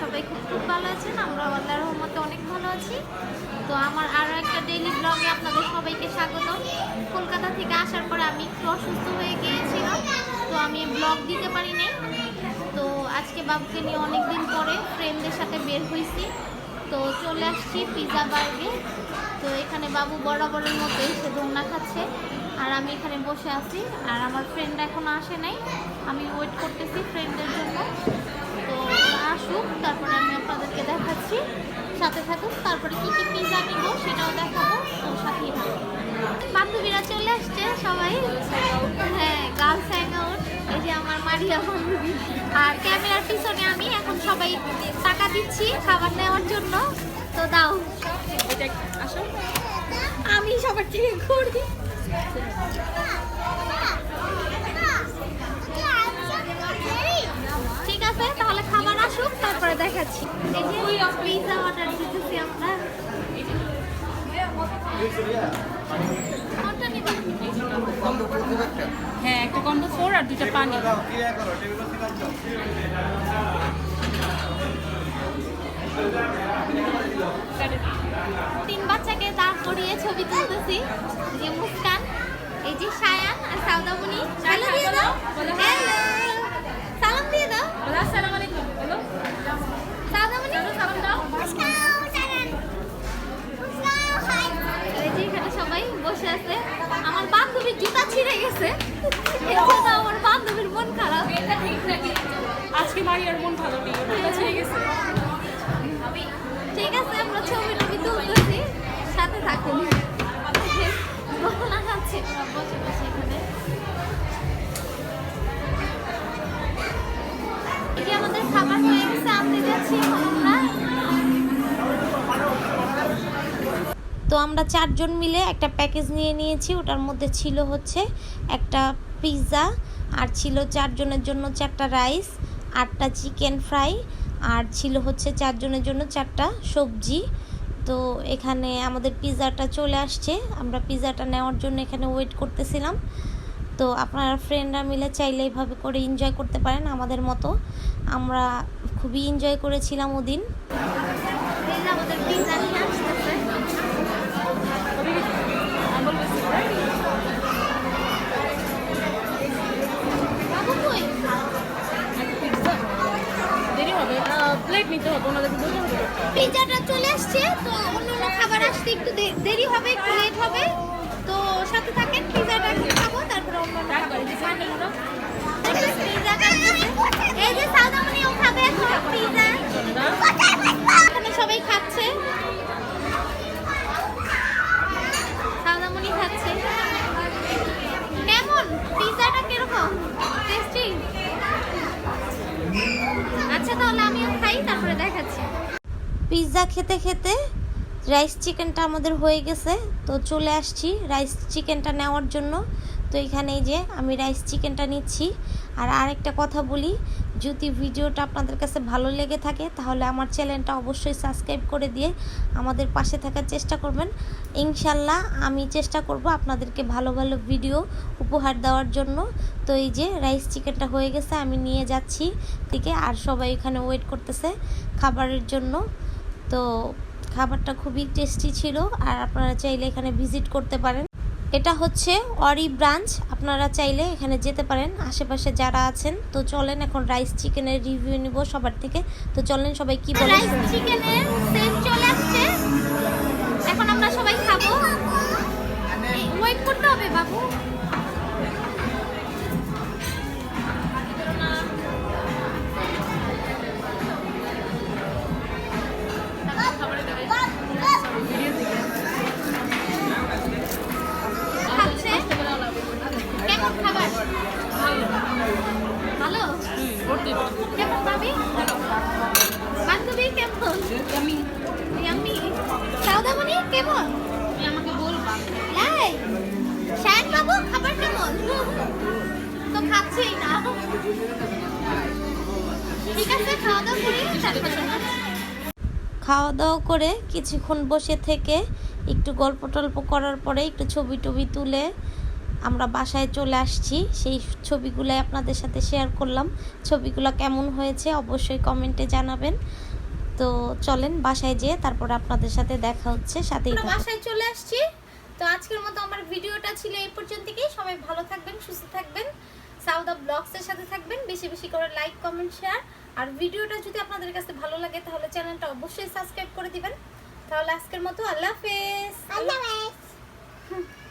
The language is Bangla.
সবাই খুব খুব ভালো আছেন, আমরা আল্লাহ রহমতে অনেক ভালো আছি। তো আমার আরও একটা ডেইলি ব্লগে আপনাদের সবাইকে স্বাগত। কলকাতা থেকে আসার পরে আমি একটু অসুস্থ হয়ে গিয়েছিলাম, তো আমি ব্লগ দিতে পারি নাই তো আজকে বাবুকে নিয়ে অনেক দিন পরে ফ্রেন্ডদের সাথে বের হয়েছি। তো চলে আসছি পিৎজা বার্গে তো এখানে বাবু বরাবরের মতো এসে দোলনা খাচ্ছে। আর আমি এখানে বসে আছি, আর আমার ফ্রেন্ড এখনও আসে নাই। আমি ওয়েট করতেছি ফ্রেন্ডের জন্য তো ওরা আসুক তারপরে আমি আপনাদেরকে দেখাচ্ছি সাথে থাকুক তারপরে কি কি পিৎজা নিব সেটাও দেখাবো তো সাথেই থাকুক বান্ধবীরা চলে আসছে সবাই। হ্যাঁ গার্লস হ্যাং আউট এই যে আমার মারিয়া বান্ধবী। আর ক্যামেরার পিছনে আমি এখন সবাই টাকা দিচ্ছি খাবার নেওয়ার জন্য। তো দাও। আমি সবার থেকে করি ঠিক আছে তাহলে খাবার আসুক তারপরে দেখাচ্ছি। পিৎজা অর্ডার দিতেছি আমরা হ্যাঁ একটা কম্বো ফোর আর দুটো পানি। তিন বাচ্চাকে দাঁড় করিয়ে ছবি তুলতেছি। যে মুস্কান এই যে সায়ান আর সাউদামণি। হ্যালো দিয়ে দাও বলো হ্যালো সালাম দিয়ে দাও বলো আসসালামু আলাইকুম বলো সাউদামণি সালাম দাও এই যে এখানে সবাই বসে আছে আমার বান্ধবীর জুতা ছিঁড়ে গেছে এর জন্য আমার বান্ধবীর মন খারাপ। আজকে মারিয়ার মন ভালো নেই ওটা ছেড়ে গেছে। ঠিক আছে আমরা ছবি টবি তুলতেছি সাথে থাকুন। গহনা খাচ্ছে ওরা বসে বসে এখানে। আমাদের খাবার হয়ে গেছে আনতে যাচ্ছি আমরা। তো আমরা চারজন মিলে একটা প্যাকেজ নিয়ে নিয়েছি ওটার মধ্যে ছিল হচ্ছে একটা পিৎজা, আর ছিল চারজনের জন্য চারটা রাইস, আটটা চিকেন ফ্রাই, আর ছিল হচ্ছে চারজনের জন্য চারটা সবজি। তো এখানে আমাদের পিৎজাটা চলে আসছে। আমরা পিৎজাটা নেওয়ার জন্য এখানে ওয়েট করতেছিলাম। তো আপনারা ফ্রেন্ডরা মিলে চাইলে এইভাবে করে এনজয় করতে পারেন আমাদের মতো। আমরা খুবই এনজয় করেছিলাম ওদিন। আমাদের পিৎজা নিয়ে আসতেছে। পিৎজাটা চলে আসছে তো অন্য অন্য খাবার আসতে একটু দেরি হবে একটু লেট হবে। তো সাথে থাকেন পিজাটা খাব তারপরে অন্য অন্য খাবার এই যে সাউদামণিও খাবে এখন পিৎজা এখানে সবাই খাচ্ছে সাউদামণি খাচ্ছে কেমন পিৎজাটা কীরকম টেস্টি আচ্ছা তাহলে আমিও খাই তারপরে দেখাচ্ছি পিৎজা খেতে খেতে রাইস চিকেনটা আমাদের হয়ে গেছে। তো চলে আসছি রাইস চিকেনটা নেওয়ার জন্য। তো এখানেই যে আমি রাইস চিকেনটা নিচ্ছি। আর আরেকটা কথা বলি, যদি ভিডিওটা আপনাদের কাছে ভালো লেগে থাকে, তাহলে আমার চ্যানেলটা অবশ্যই সাবস্ক্রাইব করে দিয়ে আমাদের পাশে থাকার চেষ্টা করবেন। ইনশাল্লাহ আমি চেষ্টা করব আপনাদেরকে ভালো ভালো ভিডিও উপহার দেওয়ার জন্য। তো এই যে রাইস চিকেনটা হয়ে গেছে, আমি নিয়ে যাচ্ছি দিকে আর সবাই এখানে ওয়েট করতেছে খাবারের জন্য। তো খাবারটা খুবই টেস্টি ছিল আর আপনারা চাইলে এখানে ভিজিট করতে পারেন। এটা হচ্ছে অরি ব্রাঞ্চ আপনারা চাইলে এখানে যেতে পারেন। আশেপাশে যারা আছেন তো চলেন এখন রাইস চিকেনের রিভিউ নিব সবার থেকে। তো চলেন সবাই কি বলে? রাইস চিকেনের সেট চলে আসছে। এখন আমরা সবাই খাব। ওয়েট করতে হবে বাবু। আমি ইয়াম্মি সাউদামণি কেমন? তুমি আমাকে বলবা। লাই শায়ন বাবু খাবার কেমন? তো খাচ্ছেই না। ঠিক আছে খাওয়া দাওয়া করি খাওয়া দাওয়া করে কিছুক্ষণ বসে থেকে একটু গল্প টল্প করার পরে একটু ছবি টবি তুলে আমরা বাসায় চলে আসছি। সেই ছবিগুলো আপনাদের সাথে শেয়ার করলাম। ছবিগুলো কেমন হয়েছে অবশ্যই কমেন্টে জানাবেন। তো চলেন বাসায় যেয়ে তারপর আপনাদের সাথে দেখা হচ্ছে সাথেই বাসায় চলে আসছি। তো আজকের মতো আমার ভিডিওটা ছিল এই পর্যন্তই। সবাই ভালো থাকবেন সুস্থ থাকবেন। সাউদা ব্লগসের সাথে থাকবেন। বেশি বেশি করে লাইক কমেন্ট শেয়ার আর ভিডিওটা যদি আপনাদের কাছে ভালো লাগে তাহলে চ্যানেলটা অবশ্যই সাবস্ক্রাইব করে দিবেন। তাহলে আজকের মতো আল্লাহ হাফেজ। আল্লাহ হাফেজ।